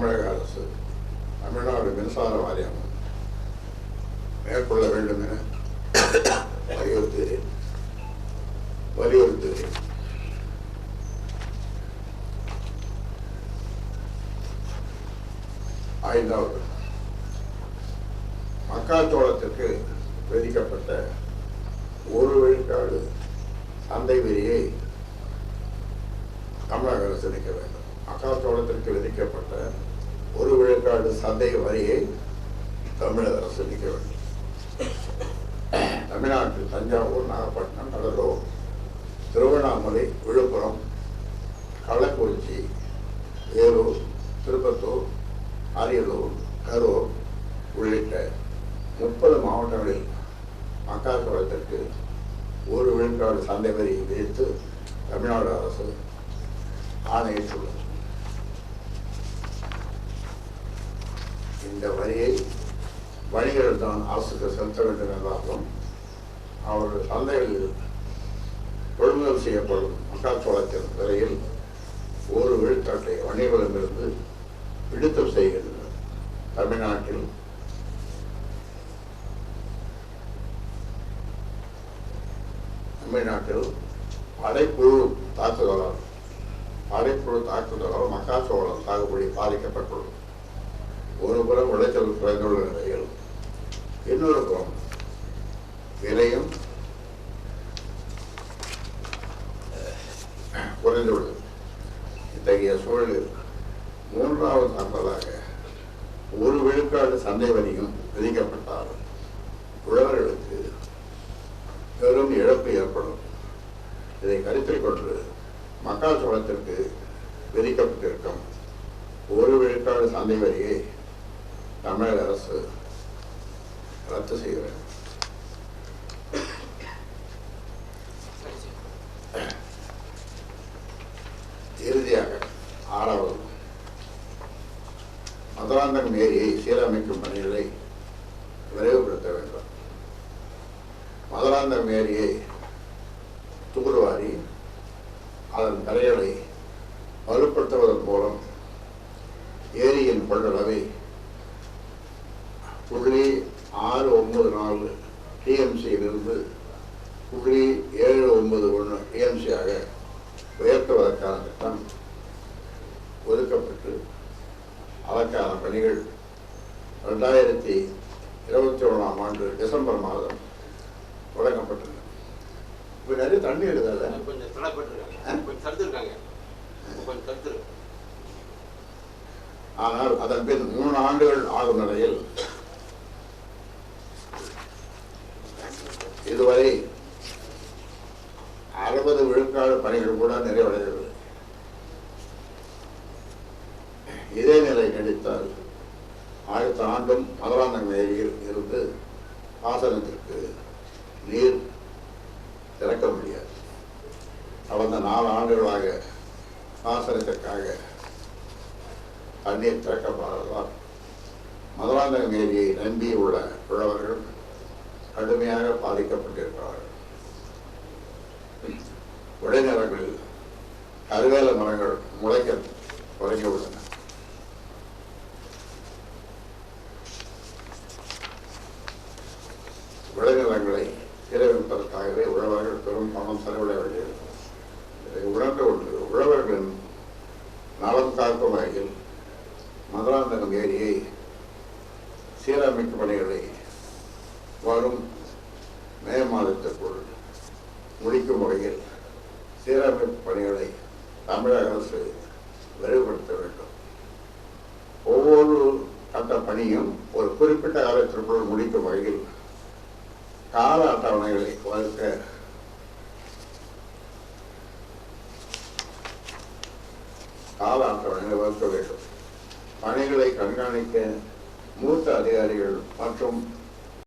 தமிழக அரசு தமிழ்நாடு மின்சார வாரியம் மேற்கொள்ள வேண்டும் என வலியுறுத்துகிறேன் வலியுறுத்துகிறேன் ஐந்தாவது மக்காச்சோளத்திற்கு விதிக்கப்பட்ட ஒரு விழுக்காடு சந்தை வரியை தமிழக அரசு நீக்க வேண்டும் மக்காச்சோளத்திற்கு விதிக்கப்பட்ட ஒரு விழுக்காடு சந்தை வரியை தமிழக அரசு நீக்க வேண்டும். தமிழ்நாட்டில் தஞ்சாவூர் நாகப்பட்டினம் கடலூர் திருவண்ணாமலை விழுப்புரம் கள்ளக்குறிச்சி வேலூர் திருப்பத்தூர் அரியலூர் கரூர் உள்ளிட்ட முப்பது மாவட்டங்களில் மக்காச்சோளத்திற்கு ஒரு விழுக்காடு சந்தை வரி விதித்து தமிழ்நாடு அரசு ஆணையிட்டுள்ளது. இந்த வரியை வணிகர்கள் தான் அரசுக்கு செலுத்த வேண்டும் என்றாலும் அவர்கள் சந்தைகளில் கொள்முதல் செய்யப்படும் மக்காச்சோளத்தின் விலையில் ஒரு விழுக்காட்டை வணிகர்களிடமிருந்து பிடித்தம் செய்கின்றனர். தமிழ்நாட்டில் தமிழ்நாட்டில் படைப்புழு தாக்குதலால் படைப்புழு தாக்குதலால் மக்காச்சோளம் சாகுபடி பாதிக்கப்பட்டுள்ளது. ஒரு புறம் விளைச்சல் குறைந்துள்ள நிலையில் இன்னொரு புறம் விலையும் குறைந்துள்ளது இத்தகைய சூழலில் மூன்றாவது தாக்குதலாக ஒரு விழுக்காடு சந்தை வரியும் விதிக்கப்பட்டால் உழவர்களுக்கு பெரும் இழப்பு ஏற்படும். இதை கருத்தில் கொண்டு மக்காச்சோளத்திற்கு விதிக்கப்பட்டிருக்கும் ஒரு விழுக்காடு சந்தை வரியை தமிழக அரசு ரத்து செய்ய வேண்டும் இறுதியாக ஆறாவது மதுராந்தகம் ஏரியை சீரமைக்கும் பணிகளை விரைவுபடுத்த வேண்டும். மதுராந்தகம் ஏரியை தூர்வாரி அதன் கரைகளை வலுப்படுத்துவதன் மூலம் ஏரியின் கொள்ளளவை ஒதுக்கப்பட்டு அதற்கான பணிகள் ரெண்டாயிரத்தி இருபத்தி ஒன்றாம் ஆண்டு டிசம்பர் மாதம் தொடங்கப்பட்டது இப்போ நிறைய தண்ணி இருக்குதல்ல கொஞ்சம் கொஞ்சம் தடுத்துருக்காங்க. கொஞ்சம் தடுத்துருக்கு ஆனால் அதன் பின் மூணு ஆண்டுகள் ஆகும் நிலையில் இதுவரை அறுபது விழுக்காடு பணிகள் கூட நிறைவடையவில்லை இதே நிலை நீடித்தால் அடுத்த ஆண்டும் மதுராந்தகம் ஏரியில் இருந்து பாசனத்திற்கு நீர் திறக்க முடியாது. கடந்த நாலு ஆண்டுகளாக பாசனத்திற்காக தண்ணீர் திறக்கப்படாததால் மதுராந்தகம் ஏரியை நம்பியுள்ள உழவர்கள் கடுமையாக பாதிக்கப்பட்டிருக்கிறார்கள். விளைநிலங்களில் கருவேல மரங்கள் முளைக்க தொடங்கியுள்ளன. மதுராந்தகம் ஏரியை சீரமைப்பு பணிகளை வரும் மே மாதத்திற்குள் முடிக்கும் வகையில் சீரமைப்பு பணிகளை தமிழக அரசு விரைவுபடுத்த வேண்டும். ஒவ்வொரு அந்த பணியும் ஒரு குறிப்பிட்ட காலத்திற்குள் முடிக்கும் வகையில் கால அட்டவணைகளை வகுக்க கால அட்டவணைகளை வகுக்க வேண்டும். பணிகளை கண்காணிக்க மூத்த அதிகாரிகள் மற்றும்